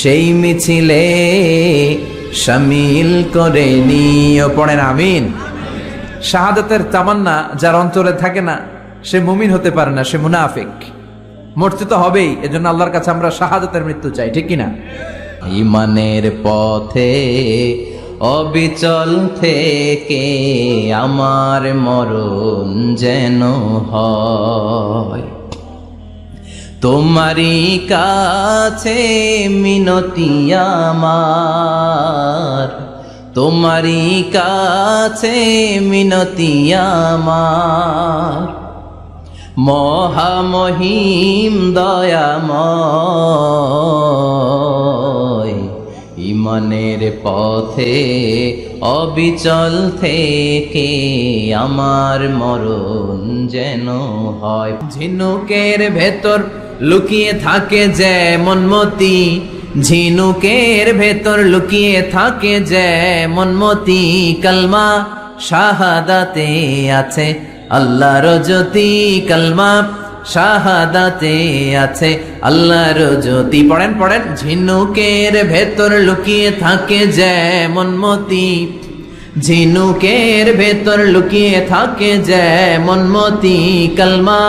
সেই মিছিলে শামিল করে নিও। পড়েন আমিন। শাহাদাতের তামান্না যার অন্তরে থাকে না, সে মুমিন হতে পারে না, সে মুনাফিক। মরতে তো হবেই, এজন্য আল্লাহর কাছে আমরা শাহাদাতের মৃত্যু চাই, ঠিক কিনা? ইমানের পথে অবিচল থেকে আমার মরণ যেন হয়। তোমারই কাছে মিনতি আমার। তোমারই কাছে মিনতি আমার। মহামহিম দয়াময়, ইমানের পথে অবিচল থেকে আমার মরণ যেন হয়। ঝিনুকের ভেতর লুকিয়ে থাকে যেমন মনমতি, ঝিনুকের ভেতর লুকিয়ে থাকে যেমন মনমতি, কালমা শাহাদাতে আছে, আল্লাহর জ্যোতি, কালমা শাহাদাতে আছে, আল্লাহর জ্যোতি। পড়েন পড়েন, ঝিনুকের ভেতর লুকিয়ে থাকে যেমন মতি ঝিনুকের ভেতর লুকিয়ে থাকে যেমন মতি কালমা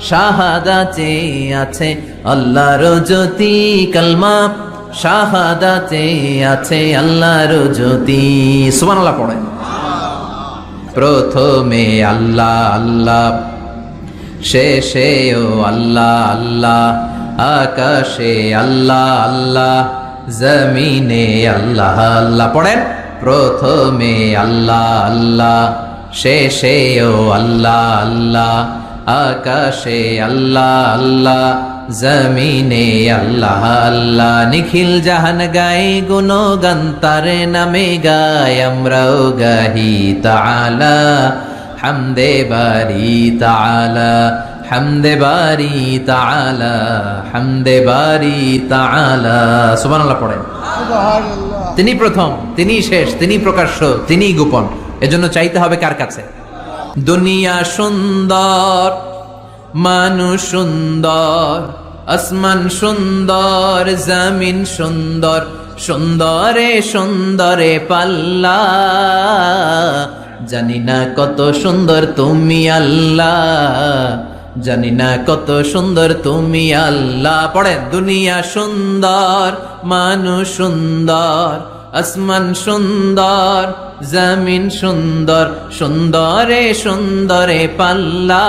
শাহাদাতে আছে আল্লাহর জ্যোতি, কালমা শাহাদাতে আছে আল্লাহর জ্যোতি। সুবহানাল্লাহ পড়ে। প্রথমে আল্লাহ আল্লাহ শেষেও আল্লাহ আল্লাহ, আকাশে আল্লাহ আল্লাহ, জমিনে আল্লাহ আল্লাহ পড়েন। প্রথমে আল্লাহ আল্লাহ শেষেও আল্লাহ আল্লাহ আকাশে আল্লাহ আল্লাহ জমিনে আল্লাহ আল্লাহ। নিখিল জাহান গায়ে গুণগান তার নামে গায় আমরাও গাহি তাআলা। হামদে বারি তাআলা হামদে বারি তাআলা হামদে বারি তাআলা। সুবহানাল্লাহ পড়ে তিনি প্রথম তিনি শেষ তিনি প্রকাশ্য তিনি গোপন। এজন্য চাইতে হবে কার কাছে? দুনিয়া সুন্দর, মানুষ সুন্দর, আসমান সুন্দর, জমিন সুন্দর, সুন্দরে সুন্দরে পাল্লা। জানি না কত সুন্দর তুমি আল্লাহ, জানি না কত সুন্দর তুমি আল্লাহ। পড়ে দুনিয়া সুন্দর, মানুষ সুন্দর আসমান সুন্দর, জমিন সুন্দর, সুন্দরে সুন্দরে পাল্লা।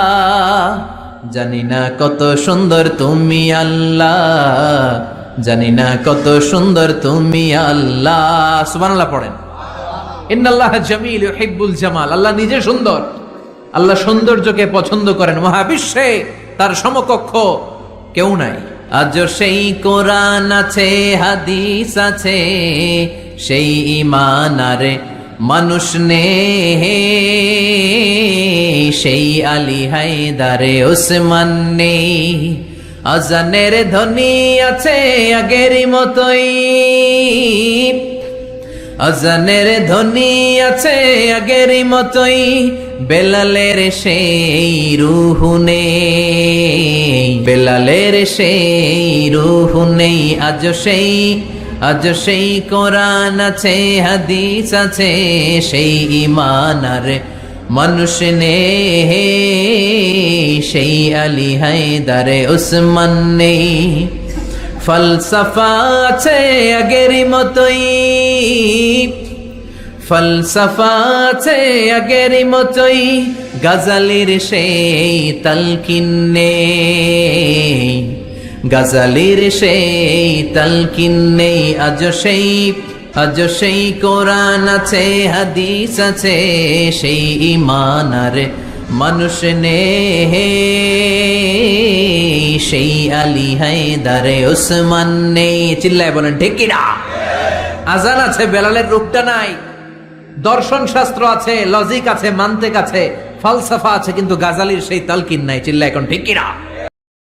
জানি না কত সুন্দর তুমি আল্লাহ, জানি না কত সুন্দর তুমি আল্লাহ। সুবহানাল্লাহ পড়েন। ইন্নাল্লাহ জামিল ইউহিব্বুল জামাল। আল্লাহ নিজে সুন্দর। আল্লাহ সৌন্দর্যকে পছন্দ করেন। মহাবিশ্বে তার সমকক্ষ কেউ নাই। আজ সেই কোরআন আছে, হাদিস আছে। সেই ইমান আরে মানুষ নে সেই আলী হায়দারে ওসমান নেই। আজানের ধ্বনি আছে আগেরই মতোই। আজানের ধ্বনি আছে আগের মতোই। বেলালের সেই রুহু নেই। বেলালের সেই রুহু নেই। আজ সেই আজ সেই কোরআন আছে, হাদিস আছে, সেই ইমান আর মানুষ নে সেই আলী হায়দারে উসমান নেই। ফলসফা আছে আগের মতোই, ফলসফা আছে আগের মতোই, গাজালির সেই তালকিন্নে গাজালির সেই তালকিন্নে আজ সেই আজ সেই কোরআন আছে, হাদিস আছে, সেই ইমান আর মানুষ নে সেই আলী হায়দারে ওসমান নেই। চিল্লায় বলেন ঢেকিরা আজান আছে, বেলালের রূপটা নাই। দর্শন শাস্ত্র আছে লজিক আছে, মান্তেক আছে ফালসাফা আছে, কিন্তু গাজালির সেই তালকিন নাই। চিল্লা এখন, ঠিক কিনা?